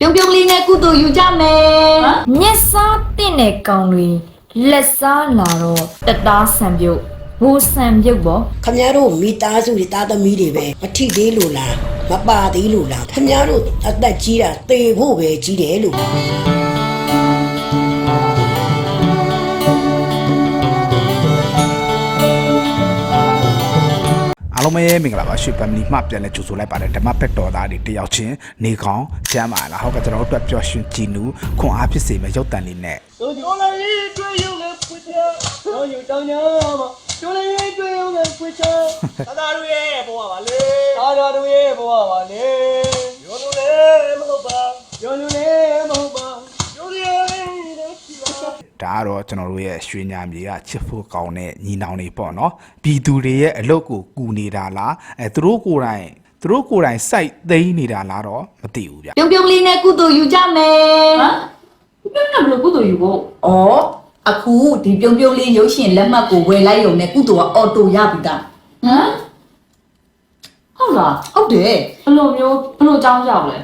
ပြုံးပြုံးလေးနဲ့ကုသိုလ်ယူကြမယ်မျက်စားတင့်တဲ့ကောင်တွေလက်စားလာတော့တသားဆံပြုတ်ဘိုးဆံပြုတ်ပေါ့ခမရတို့မိသားစုတွေသားသမီးတွေပဲမထိသေးလို့လားမပါသေးလို့လားခမရတို့အသက်ကြီးတာသေဖို့ပဲကြီးတယ်လို့ အားလုံးပဲမင်္ဂလာပါရွှေ family မှပြန်လဲကြိုဆိုလိုက်ပါတယ်ဓမ္မပက်တော်သားတွေတယောက်ချင်းနေကောင်းကျမ်းပါလားဟုတ်ကဲ့ကျွန်တော်တို့အတွက်ပျော်ရွှင်ကြည်နူးခွန်အားဖြစ်စေမယ့်ရုပ်တံလေးနဲ့တို့ကျော်လိုက်ရေးတွေ့ရုံနဲ့ဖွင့်ချတော့ယူတောင်းညာမကျော်လိုက်ရေးတွေ့ရုံနဲ့ဖွင့်ချသာသာတို့ရဲ့ဘဝပါလေသာသာတို့ရဲ့ဘဝပါလေရောလူလည်းမဟုတ်ပါရောလူလည်းမဟုတ်ပါရောလူလည်းတဲ့ကြည့်ပါ ဒါကတော့ကျွန်တော်တို့ရဲ့ရွှေညာမြေကချစ်ဖို့ကောင်းတဲ့ညီနောင်တွေပေါ့နော်ပြည်သူတွေရဲ့အလုပ်ကိုကူနေတာလားအဲသူတို့ကိုယ်တိုင်သူတို့ကိုယ်တိုင်စိုက်သိမ်းနေတာလားတော့မသိဘူးဗျပြုံးပြုံးလေးနဲ့ကုသိုလ်ယူကြမယ်ဟမ်ပြုံးနေဘလို့ကုသိုလ်ယူဖို့ဩအခုဒီပြုံးပြုံးလေးရုပ်ရှင်လက်မှတ်ကိုဝယ်လိုက်ရုံနဲ့ကုသိုလ်ကအော်တိုရပြီသားဟမ်ဟုတ်လားဟုတ်တယ်ဘလို့မျိုးဘလို့ကြောင်းကြောက်လဲဩ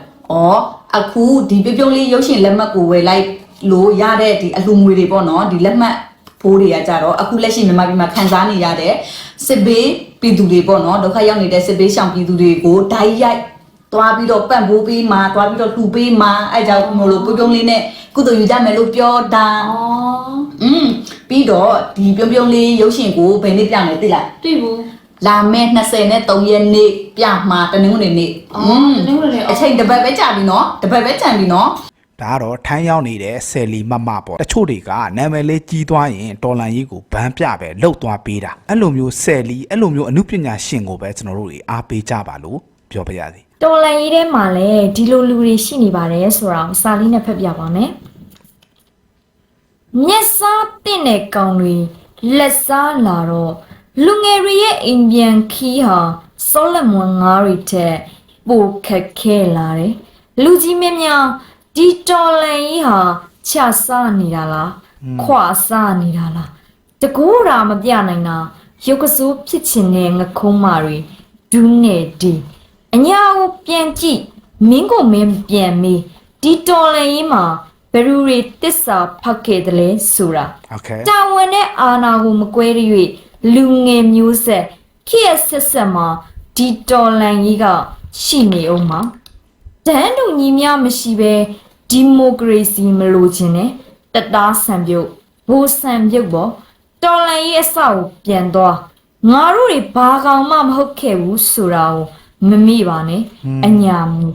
အခုဒီပြုံးပြုံးလေးရုပ်ရှင်လက်မှတ်ကိုဝယ်လိုက် လို့ရတဲ့ဒီအလှငွေတွေပေါ့နော်ဒီလက်မှတ်ဖိုးတွေကကြတော့အခုလက်ရှိမြန်မာပြည်မှာခံစားနေရတဲ့စစ်ဘေးပြည်သူတွေပေါ့နော်ဒုက္ခရောက်နေတဲ့စစ်ဘေးရှောင်ပြည်သူတွေကိုဓာတ်ရိုက်သွားပြီးတော့ပန့်ပိုးပေးမှာသွားပြီးတော့လှူပေးမှာအဲကြောင့်မို့လို့ပြုံးပြုံးလေးနဲ့ကုသိုလ်ယူကြမယ်လို့ပြောတာဩอืมပြီးတော့ဒီပြုံးပြုံးလေးရုပ်ရှင်ကိုဘယ်နေ့ပြမယ်သိလားတွေ့ဘူးလာမယ့်23နဲ့3ရက်နေ့ပြမှာတနင်္ဂနွေနေ့။အော်တနင်္ဂနွေနေ့အချိန်တစ်ပတ်ပဲကြာပြီနော်။တစ်ပတ်ပဲကြာပြီနော် ဒါကတော့ထမ်းရောက်နေတဲ့ဆယ်လီမမပေါ့တချို့တွေကနာမည်လေးကြီးသွားရင်တော်လန်ကြီးကိုဗန်းပြပဲလှုပ်သွားပေးတာအဲ့လိုမျိုးဆယ်လီအဲ့လိုမျိုးအမှုပညာရှင်ကိုပဲကျွန်တော်တို့တွေအားပေးကြပါလို့ပြောပါရစေတော်လန်ရေးထဲမှာလည်းဒီလိုလူတွေရှိနေပါတယ်ဆိုတာကိုစာလေးနဲ့ဖတ်ပြပါမယ်မျက်စားတင့်တဲ့ကောင်တွေလက်စားလာတော့လူငယ်တွေရဲ့အိမ်ပြန်ခီးဟာစောလက်မွန်ငါးတွေထက်ပိုခက်ခဲလာတယ်လူကြီးမင်းများ ဒီတော်လန်ကြီးဟာခြာဆနေတာလားခွာဆနေတာလားတကူတာမပြနိုင်တာရုပ်ကစိုးဖြစ်ချင်တဲ့ငခုံးမာတွေဒူးနေဒီအညာကိုပြန်ကြည့်မင်းကိုမင်းပြန်မီးဒီတော်လန်ကြီးမှာဘယ်လူတွေတစ္ဆာဖောက်ခဲ့တယ်လဲဆိုတာတာဝန်နဲ့အာဏာကိုမကွဲ၍လူငယ်မျိုးဆက်ခေတ်ဆက်ဆက်မှာဒီတော်လန်ကြီးကရှိနေအောင်မှာတန်းတူညီများမရှိဘဲ ဒီမိုကရေစီမလိုချင်နဲ့တသားဆံပြုတ်ဘိုးဆံပြုတ်ပေါ့တော်လန်ကြီးအဆောက်ကိုပြန်သွားငါတို့တွေဘာကောင်မှမဟုတ်ခဲ့ဘူးဆိုတာကိုမမေ့ပါနဲ့အညာမူ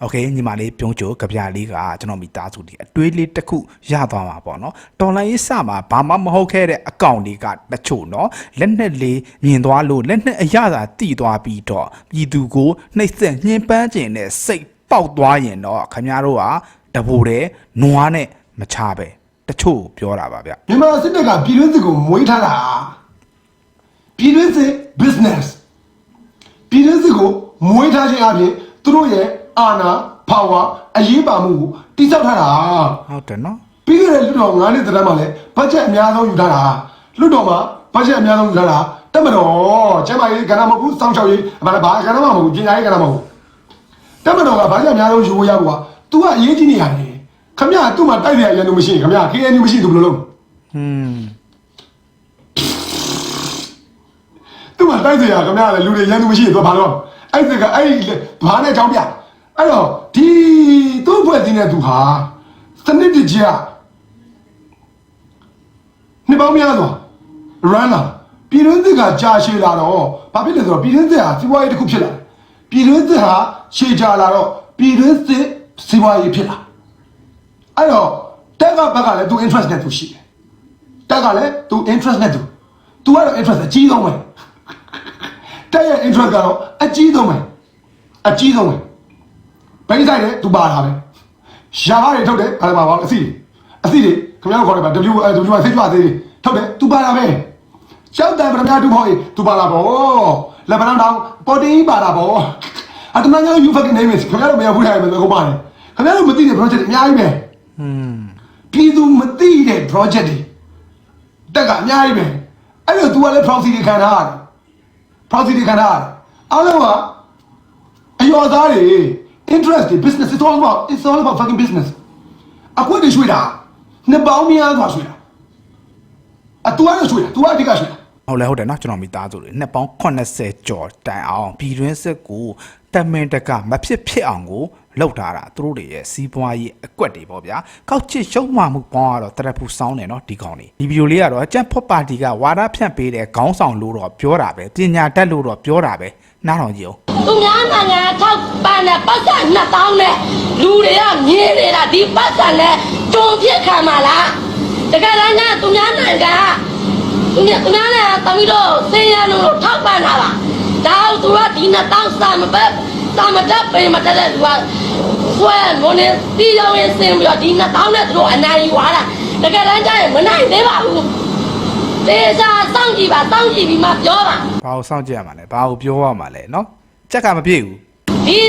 โอเคညီမလေးပြုံးချိုကြပြလေးကကျွန်တော်မိသားစုဒီအတွေးလေးတစ်ခုရသွားမှာပေါ့နော်တော်လိုင်းရေးစမှာဘာမှမဟုတ်ခဲ့တဲ့အကောင့်တွေကတချို့နော်လက်နဲ့လေးမြင်သွားလို့လက်နဲ့အရသာတိသွားပြီးတော့ပြည်သူကိုနှိပ်စက်ညှဉ်းပန်းခြင်းနဲ့စိတ်ပေါက်သွားရင်တော့ခင်ဗျားတို့က တဘိုတဲ့နွားနဲ့မချပဲတချို့ပြောတာပါဗျမြန်မာစစ်တပ်ကပြည်တွင်းစစ်ကိုမွေးထားတာပြည်တွင်းစစ် business ပြည်တွင်းစစ်ကိုမွေးထားခြင်းအပြင်သူတို့ရဲ့အာဏာ power အရေးပါမှုကိုတိစောက်ထားတာဟုတ်တယ်နော်ပြီးခဲ့တဲ့လွှတ်တော်9နှစ်တန်းမှာလည်းဘတ်ဂျက်အများဆုံးယူထားတာလွှတ်တော်မှာဘတ်ဂျက်အများဆုံးယူထားတာတက်မတော်ကျမ်းမာရေးကဏ္ဍမဟုတ်ဘူးစောင့်ရှောက်ရေးဘာလဲဘာကဏ္ဍမှမဟုတ်ဘူးပညာရေးကဏ္ဍမဟုတ်ဘူးတက်မတော်ကဘတ်ဂျက်အများဆုံးယူဖို့ရကွာ तू ကအရေးကြီးနေရတယ်ခမရ तू မှာတိုက်ရရလို့မရှိရင်ခမရ KNU မရှိ तू ဘယ်လိုလုပ်อืม तू မှာတိုက်ရရခမရလည်းလူတွေရန်သူမရှိရင် तू ဘာလုပ်အဲ့ဒီကအဲ့ဒီဘာနဲ့ကြောင်းပြအဲ့တော့ဒီသူ့ဘွယ်တင်းတဲ့သူဟာစနစ်တကျနှစ်ပေါင်းများစွာ run လာပြည်တွင်းစစ်ကကြာရှည်လာတော့ဘာဖြစ်လဲဆိုတော့ပြည်တွင်းစစ်ဟာစီးပွားရေးတစ်ခုဖြစ်လာတယ်ပြည်တွင်းစစ်ဟာရှည်ကြာလာတော့ပြည်တွင်းစစ် စီးပွားရေးဖြစ်လာအဲ့တော့တက်ကဘက်ကလည်းသူ interest နဲ့သူရှိတယ်တက်ကလည်းသူ interest နဲ့သူသူကတော့ interest အကြီးဆုံးပဲတက်ရဲ့ interest ကတော့အကြီးဆုံးပဲအကြီးဆုံးပဲဘိန်းဆိုင်တယ်သူပါတာပဲရှားတွေထုတ်တယ်အဲ့ဒါပါပါအစီအစီတွေခင်ဗျားတို့ခေါ်တယ်ပါ W W ဆိတ်ကြွသေးတယ်ထုတ်တယ်သူပါတာပဲကျောက်တန်ပရမတ်သူဖို့သူပါလာဗောလက်ပနံတောင်ပေါ်တင်ပါတာဗောအတမန်က you fucking name is ခင်ဗျားတို့မရဘူးထားရမယ်လို့ခေါ်ပါတယ် ခင်ဗျားတို့မသိတဲ့ project တွေအများကြီးပဲဟွန်းပြည်သူမသိတဲ့ project တွေတက်ကအများကြီးပဲအဲ့လို तू ကလည်း proxy တွေခံထားရတယ် proxy တွေခံထားရတယ်အားလုံးကအယောသားတွေ interest တွေ business it's all about it's all about fucking business အကွက်တွေရွှေ့တာနှစ်ပေါင်းများစွာရွှေ့တာအတူအဲ့ရွှေ့တာ तू အဓိကရွှေ့တာဟုတ်လဲဟုတ်တယ်နော်ကျွန်တော်မိသားစုတွေနှစ်ပေါင်း80ကျော်တိုင်အောင်ပြည်တွင်းစစ်ကိုတမင်တကမဖြစ်ဖြစ်အောင်ကို လောက်ထားတာသူတို့တွေရဲ့စီးပွားရေးအကွက်တွေပေါ့ဗျာကောက်ချစ်ရှုံးမှမှုပေါင်းကတော့တရက်ဖူစောင်းတယ်နော်ဒီကောင်လေးဒီဗီဒီယိုလေးကတော့အကြံဖော့ပါတီကဝါဒဖြန့်ပေးတဲ့ခေါင်းဆောင်လို့တော့ပြောတာပဲပညာတတ်လို့တော့ပြောတာပဲနားထောင်ကြည့်အောင်သူများနိုင်ငံထောက်ပံ့တဲ့ပတ်စံ2000နဲ့လူတွေကမြင်နေတာဒီပတ်စံနဲ့တုံပြစ်ခံပါလားတကယ်တမ်းကျသူများနိုင်ငံကသူများသူများနိုင်ငံတမီးတော့စင်ရလို့ထောက်ပံ့တာပါဒါအောင်သူကဒီ2000စာမပဲ စာမတက်ပေမတက်တဲ့သူကဆွဲမနေတီးရောင်းရင်စင်ပြီးတော့ဒီ2000နဲ့သူတို့အနိုင်ယူသွားတာတကယ်တမ်းကျရင်မနိုင်သေးပါဘူးသေချာစောင့်ကြည့်ပါစောင့်ကြည့်ပြီးမှပြောပါဘာကိုစောင့်ကြည့်ရမှာလဲဘာကိုပြောရမှာလဲနော်ကြက်ကမပြည့်ဘူးဒီ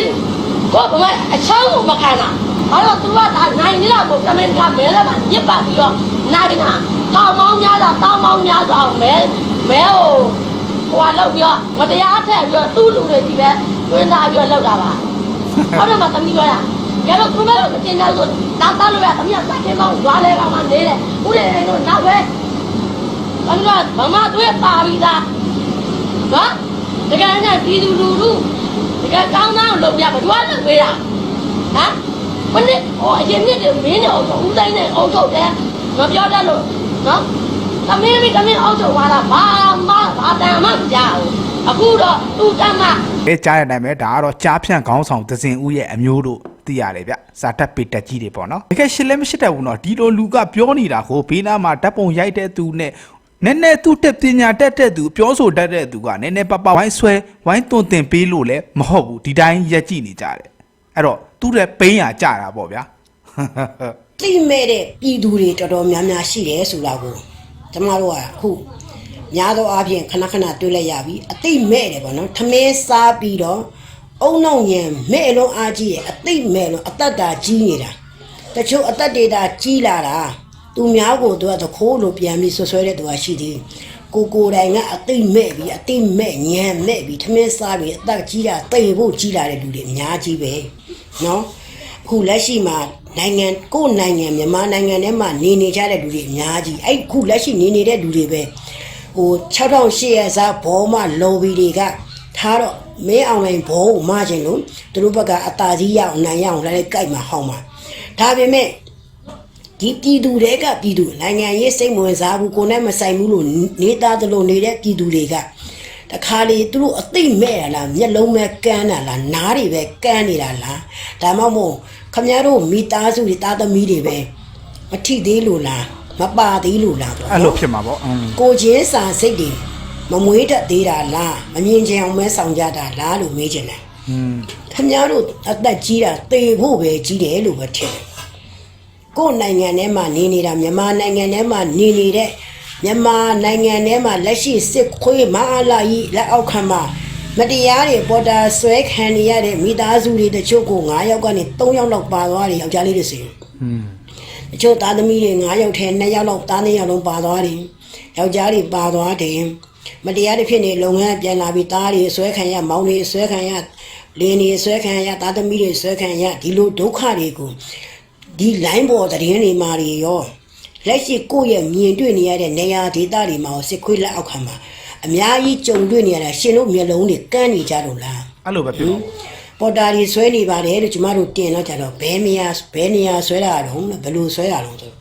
ကိုကမအချောင်းကိုမခံတာအဲ့တော့သူကဒါနိုင်နေတာကိုကမင်းကမဲလည်းမညစ်ပါပြီးတော့နိုင်တာတောင်းမောင်းများတာတောင်းမောင်းများတာမဲမဲဟိုဟိုလောက်ပြီးတော့မတရားထက်ပြီးတော့သူ့လူတွေဒီပဲ တွင်းသားပြီးတော့လောက်တာပါဟုတ်တယ်မသမီးပြောရရတော့သူလည်းမတင်တော့ဆိုတောင်းတောင်းလို့ရသမီးကစိုက်ခင်မောင်းရွာလဲကောင်မှနေတယ်ဦးတယ်တို့နောက်ပဲဘာလို့မမတွေ့ပါပြီးသားနော်တကယ်နဲ့ပြည်သူလူထုတကယ်ကောင်းကောင်းလုပ်ပြဘာလို့လဲပေးတာဟမ်မနေ့ဟိုအရင်နေ့တွေမင်းနဲ့အုပ်ဦးတိုင်းနဲ့အုပ်ထုတ်တယ်မပြောတတ်လို့နော်သမင်းမိသမင်းအုပ်ထုတ်သွားတာဘာမှဘာတမ်းမှမကြောက် အခုတော့သူ့တမ်းမှအဲကြားရတဲ့အတိုင်းပဲဒါကတော့ကြားဖြန့်ခေါင်းဆောင်သဇင်ဦးရဲ့အမျိုးတို့သိရတယ်ဗျဇာတက်ပေတက်ကြီးတွေပေါ့နော်တကယ်ရှစ်လည်းမရှိတတ်ဘူးနော်ဒီလိုလူကပြောနေတာကိုဘေးနားမှာဓာတ်ပုံရိုက်တဲ့သူနဲ့နည်းနည်းသူတက်ပညာတက်တဲ့သူပြောဆိုတတ်တဲ့သူကနည်းနည်းပပဝိုင်းဆွဲဝိုင်းသွန်သင်ပေးလို့လည်းမဟုတ်ဘူးဒီတိုင်းရက်ကြည့်နေကြတယ်အဲ့တော့သူ့ရဲ့ပိန်းရကြတာပေါ့ဗျာသိမဲ့တဲ့ပြည်သူတွေတော်တော်များများရှိတယ်ဆိုတာကိုကျမတို့ကအခု များသောအားဖြင့်ခဏခဏတွေ့လိုက်ရပြီအသိမဲ့တယ်ပေါ့နော်ထမင်းစားပြီးတော့အုံနောက်ညံမဲ့အလုံးအားကြီးရဲ့အသိမဲ့လို့အသက်တာကြီးနေတာတချို့အသက်ဒေတာကြီးလာတာသူများကိုသူကသခိုးလို့ပြန်ပြီးဆွဆွဲတဲ့သူကရှိသေးတယ်ကိုကိုယ်တိုင်ကအသိမဲ့ပြီးအသိမဲ့ညံမဲ့ပြီးထမင်းစားပြီးအသက်ကြီးတာတိတ်ဖို့ကြီးလာတဲ့လူတွေအများကြီးပဲနော်အခုလက်ရှိမှာနိုင်ငံကိုယ့်နိုင်ငံမြန်မာနိုင်ငံထဲမှာနေနေကြတဲ့လူတွေအများကြီးအဲ့ခုလက်ရှိနေနေတဲ့လူတွေပဲ ဟို6800စားဘောမလော်ဘီတွေကထားတော့မင်းအောင်လိုင်းဘောကိုမချင်လို့သူတို့ဘက်ကအตาကြီးရအောင်နိုင်ရအောင်လည်းကြိုက်မှာဟောင်းမှာဒါပေမဲ့ဒီပြည်သူတွေကပြည်သူနိုင်ငံရေးစိတ်ဝင်စားဘူးကိုယ်နဲ့မဆိုင်ဘူးလို့နေသားသလိုနေတဲ့ပြည်သူတွေကတခါလေသူတို့အသိမဲ့ရလားမျက်လုံးပဲကန်းတာလားနားတွေပဲကန်းနေတာလားဒါမှမဟုတ်ခမရတို့မိသားစုတွေသားသမီးတွေပဲမထိသေးလို့လား မပါသေးလို့လားပေါ့အဲ့လိုဖြစ်မှာပေါ့ကိုချင်းစာစိတ်တွေမမွေးတတ်သေးတာလားမမြင်ချင်အောင်မဲဆောင်ကြတာလားလို့မေးချင်တယ်ခမည်းတော်အသက်ကြီးတာသေဖို့ပဲကြီးတယ်လို့ပဲထင်တယ်ကိုယ်နိုင်ငံထဲမှာနေနေတာမြန်မာနိုင်ငံထဲမှာနေနေတဲ့မြန်မာနိုင်ငံထဲမှာလက်ရှိစစ်ခွေးမအားလာကြီးလက်အောက်ခံမှာမတရားတွေပေါ်တာဆွဲခံရတဲ့မိသားစုတွေတချို့ကို9ယောက်ကနေ3ယောက်လောက်ပါသွားတယ်ယောက်ျားလေးတွေဆိုရင် อืมတချို့သားသမီးတွေ9ယောက်ထဲ2ယောက်လောက်သား2ယောက်လုံးပါသွားတယ်ယောက်ျားတွေပါသွားတယ်မတရားတွေဖြစ်နေလုပ်ငန်းပြန်လာပြီးသားတွေဆွဲခံရမောင်တွေဆွဲခံရလင်းတွေဆွဲခံရသားသမီးတွေဆွဲခံရဒီလိုဒုက္ခတွေကိုဒီ line ပေါ်သတင်းတွေမှာတွေရောလက်ရှိကိုယ့်ရဲ့မြင်တွေ့နေရတဲ့နေရာဒေသတွေမှာရောစစ်ခွေးလက်အောက်ခံမှာအများကြီးကြုံတွေ့နေရတာရှင်တို့မျက်လုံးတွေကန်းနေကြတော့လားအဲ့လိုပဲဖြစ်တော့ ပေါ်တာတွေဆွဲနေပါတယ်လို့ကျမတို့တင်တော့ကြတော့ဘဲနေရာဘဲနေရာဆွဲတာတော့ဘယ်လိုဆွဲတာတော့ဆို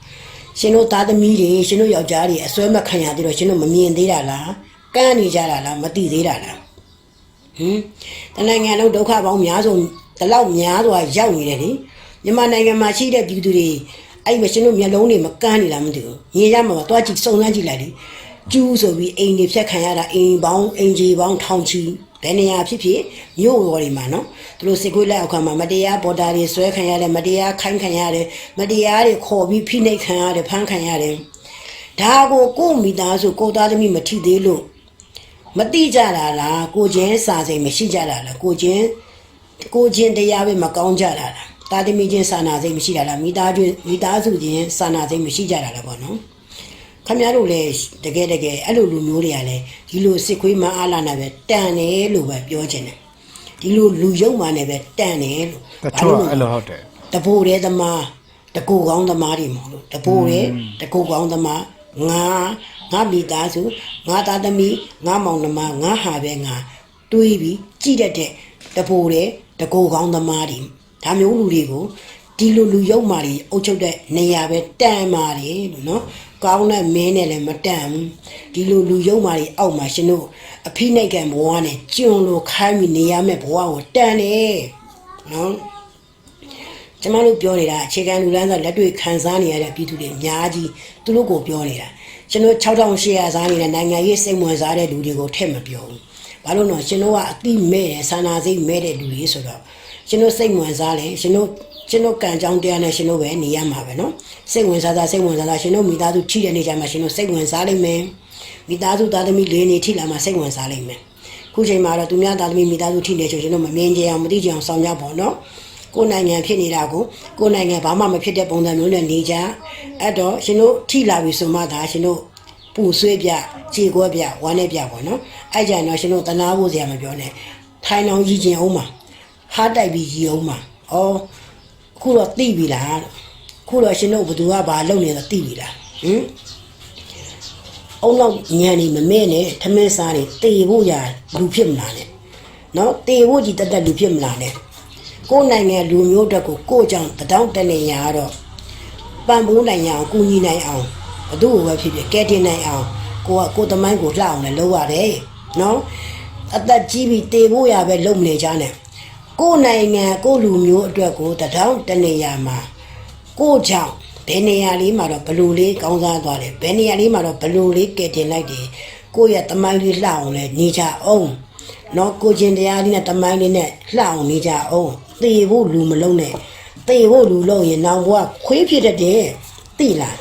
ရှင်တို့သားသမီးတွေရှင်တို့ယောက်ျားတွေအဆွဲမခံရသေးတော့ရှင်တို့မမြင်သေးတာလားကန်းနေကြတာလားမသိသေးတာလားဟင်တနိုင်ငံလုံးဒုက္ခပေါင်းများဆုံးဒီလောက်များစွာရောက်နေတယ်လေမြန်မာနိုင်ငံမှာရှိတဲ့ပြည်သူတွေအဲ့မရှင်တို့မျက်လုံးတွေမကန်းနေလားမသိဘူးမြင်ရမှာတော့ကြည့်စုံစမ်းကြည့်လိုက်လေကျူးဆိုပြီးအိမ်တွေဖြတ်ခံရတာအိမ်ပေါင်းအိမ်ကြီးပေါင်းထောင်ချီ ဘယ်နေရာဖြစ်ဖြစ်မြို့တော်တွေမှာနော်သူတို့စစ်ခွေးလက်အောက်ခံမှာမတရားပေါ်တာတွေဆွဲခံရတယ်မတရားခိုင်းခံရတယ်မတရားတွေခေါ်ပြီးဖိနှိပ်ခံရတယ်ဖမ်းခံရတယ်ဒါကိုကိုယ့်မိသားစုကိုယ်သားသမီးမထိသေးလို့မတိကြတာလားကိုချင်းစာစိမ်မရှိကြတာလားကိုချင်းကိုချင်းတရားပဲမကောင်းကြတာလားတာသမီချင်းစာနာစိမ်မရှိတာလားမိသားစုမိသားစုချင်းစာနာစိမ်မရှိကြတာလားပေါ့နော် ခမရတို့လည်းတကယ်တကယ်အဲ့လိုလူမျိုးတွေကလည်းဒီလိုစစ်ခွေးမအားလာနာပဲတန်တယ်လို့ပဲပြောချင်တယ်ဒီလိုလူယုံမှနဲ့ပဲတန်တယ်လို့တချို့ကအဲ့လိုဟုတ်တယ်တဘိုးတဲ့သမားတကူကောင်းသမားတွေမဟုတ်လို့တဘိုးတဲ့တကူကောင်းသမားငါငါမိသားစုငါသားသမီးငါမောင်နှမငါဟာပဲငါတွေးပြီးကြည့်တတ်တဲ့တဘိုးတဲ့တကူကောင်းသမားတွေဒါမျိုးလူတွေကို ဒီလိုလူယုံမာတွေအုပ်ချုပ်တဲ့နေရာပဲတန်ပါတယ်လို့နော်ကောင်းတဲ့မင်းနဲ့လည်းမတန်ဘူးဒီလိုလူယုံမာတွေအောက်မှာရှင်တို့အဖိနှိတ်ကံဘဝနဲ့ကျွန်းလိုခိုင်းပြီးနေရမယ့်ဘဝကိုတန်တယ်နော်ကျမတို့ပြောနေတာအခြေခံလူလန်းစားလက်တွေ့ခံစားနေရတဲ့ပြည်သူတွေအများကြီးသူတို့ကိုပြောနေတာကျွန်တော်6800စားနေတဲ့နိုင်ငံရေးစိတ်ဝင်စားတဲ့လူတွေကိုထည့်မပြောဘူးဘာလို့လဲကျွန်တော်ကအတိမဲ့တယ်ဆန္ဒစိတ်မဲ့တဲ့လူတွေဆိုတော့ ကျွန်တော်စိတ်ဝင်စားတယ်ကျွန်တော်ကျွန်တော်ကံကြောင်းတရားနဲ့ကျွန်တော်ပဲနေရမှာပဲเนาะစိတ်ဝင်စားစားစိတ်ဝင်စားစားကျွန်တော်မိသားစုထိတဲ့နေကြမှာကျွန်တော်စိတ်ဝင်စားလိမ့်မယ်မိသားစုသားသမီးလေးနေထိလာမှာစိတ်ဝင်စားလိမ့်မယ်ခုချိန်မှာတော့သူများသားသမီးမိသားစုထိနေဆိုကျွန်တော်မမြင်ကြအောင်မသိကြအောင်ဆောင်ကြပါတော့ ကိုယ်နိုင်ငံဖြစ်နေတာကိုကိုယ်နိုင်ငံဘာမှမဖြစ်တဲ့ပုံစံမျိုးနဲ့နေကြအဲ့တော့ရှင်တို့ထိလာပြီဆိုမှဒါရှင်တို့ပူဆွေးပြခြေကွဲပြဝမ်းနဲ့ပြပေါ့နော်အဲ့ကြရင်တော့ရှင်တို့တနာဖို့စရာမပြောနဲ့ထိုင်အောင်ရည်ကျင်အောင်ပါ ဟားတိုက်ပြီးရည်အောင်ပါဩအခုတော့သိပြီလားအခုတော့ရှင်တို့ဘသူကဘာလုပ်နေလဲသိပြီလားဟင်အုံနောက်ညံနေမမဲနဲ့ထမင်းစားနေတေဖို့ရလူဖြစ်မလားနဲ့နော်တေဖို့ကြီးတက်တက်လူဖြစ်မလားနဲ့ကိုယ်နိုင်ငံလူမျိုးတက်ကိုကိုယ်ကြောင့်တတောင်းတနေရတော့ပံပိုးနိုင်ရအောင်ကူညီနိုင်အောင်ဘသူ့ကိုပဲဖြစ်ဖြစ်ကဲတင်နိုင်အောင်ကိုကကိုယ်သမိုင်းကိုလှအောင်လည်းလုပ်ရတယ်နော်အသက်ကြီးပြီးတေဖို့ရပဲလုပ်မနေကြနဲ့ ကိုယ်နိုင်ငံကိုယ်လူမျိုးအတွက်ကိုတတောင်းတနေရမှာကိုယ်ကြောင့်ဘယ်နေရာလေးမှာတော့ဘလူလေးကောင်းစားသွားတယ်ဘယ်နေရာလေးမှာတော့ဘလူလေးကဲတင်လိုက်တယ်ကိုယ့်ရဲ့သမိုင်းလေးလှအောင်လည်းနေကြအောင်နော်ကိုကျင်တရားလေးနဲ့တမိုင်းလေးနဲ့လှအောင်နေကြအောင်သေဖို့လူမလုံးနဲ့သေဖို့လူလုံးရင်နောင်ဘဝခွေးဖြစ်တတ်တယ်သိလား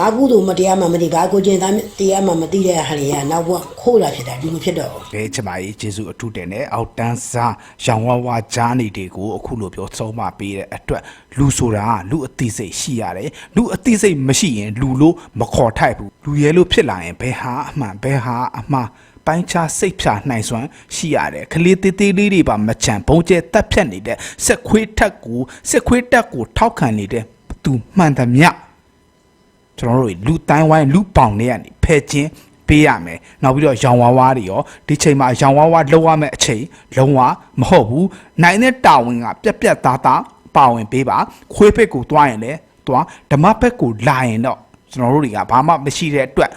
ဘာကုသိုလ်မတရားမှမသိဘာကိုကျင်သားတရားမှမသိတဲ့ဟာတွေကနောက်ဘဝခိုးလာဖြစ်တာဒီလိုဖြစ်တော့ဘဲချမကြီးကျေးဇူးအထူးတင်နဲ့အောက်တန်းစားရောင်ဝါဝါဂျားနေတွေကိုအခုလိုပြောဆုံးမပေးတဲ့အတွက်လူဆိုတာကလူအသိစိတ်ရှိရတယ်လူအသိစိတ်မရှိရင်လူလို့မခေါ်ထိုက်ဘူးလူရဲလို့ဖြစ်လာရင်ဘယ်ဟာအမှန်ဘယ်ဟာအမှားပိုင်းခြားစိတ်ဖြာနိုင်စွမ်းရှိရတယ်ခလေးသေးသေးလေးတွေပါမချန်ဘုံကျဲတက်ဖြတ်နေတဲ့စက်ခွေးထက်ကိုစက်ခွေးတက်ကိုထောက်ခံနေတဲ့သူမှန်သမျှ ကျွန်တော်တို့လူတိုင်းဝိုင်းလူပေါင်တွေကနေဖယ်ချင်းပေးရမယ်နောက်ပြီးတော့ရောင်ဝါးဝါးတွေရောဒီချိန်မှာရောင်ဝါးဝါးလောက်ရမယ့်အချိန်လုံးဝမဟုတ်ဘူးနိုင်တဲ့တာဝန်ကပြက်ပြက်သားသားပါဝင်ပေးပါခွေးဖက်ကိုတွားရင်လည်းတွားဓမ္မဖက်ကိုလာရင်တော့ကျွန်တော်တို့တွေကဘာမှမရှိတဲ့အတွက်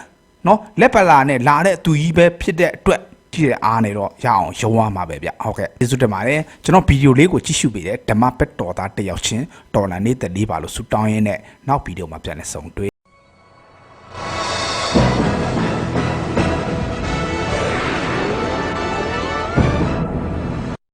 နော်လက်ပလာနဲ့လာတဲ့အတူကြီးပဲဖြစ်တဲ့အတွက်ကြည့်ရအားနေတော့ရအောင်ရုံးရမှာပဲဗျဟုတ်ကဲ့ကျေးဇူးတင်ပါတယ်ကျွန်တော်ဗီဒီယိုလေးကိုကြည့်ရှုပေးတဲ့ဓမ္မပက်တော်သားတယောက်ချင်းတော်လန်နေတဲ့လေးပါလို့ဆူတောင်းရင်းနဲ့နောက်ဗီဒီယိုမှာပြန်လည်ဆုံတွေ့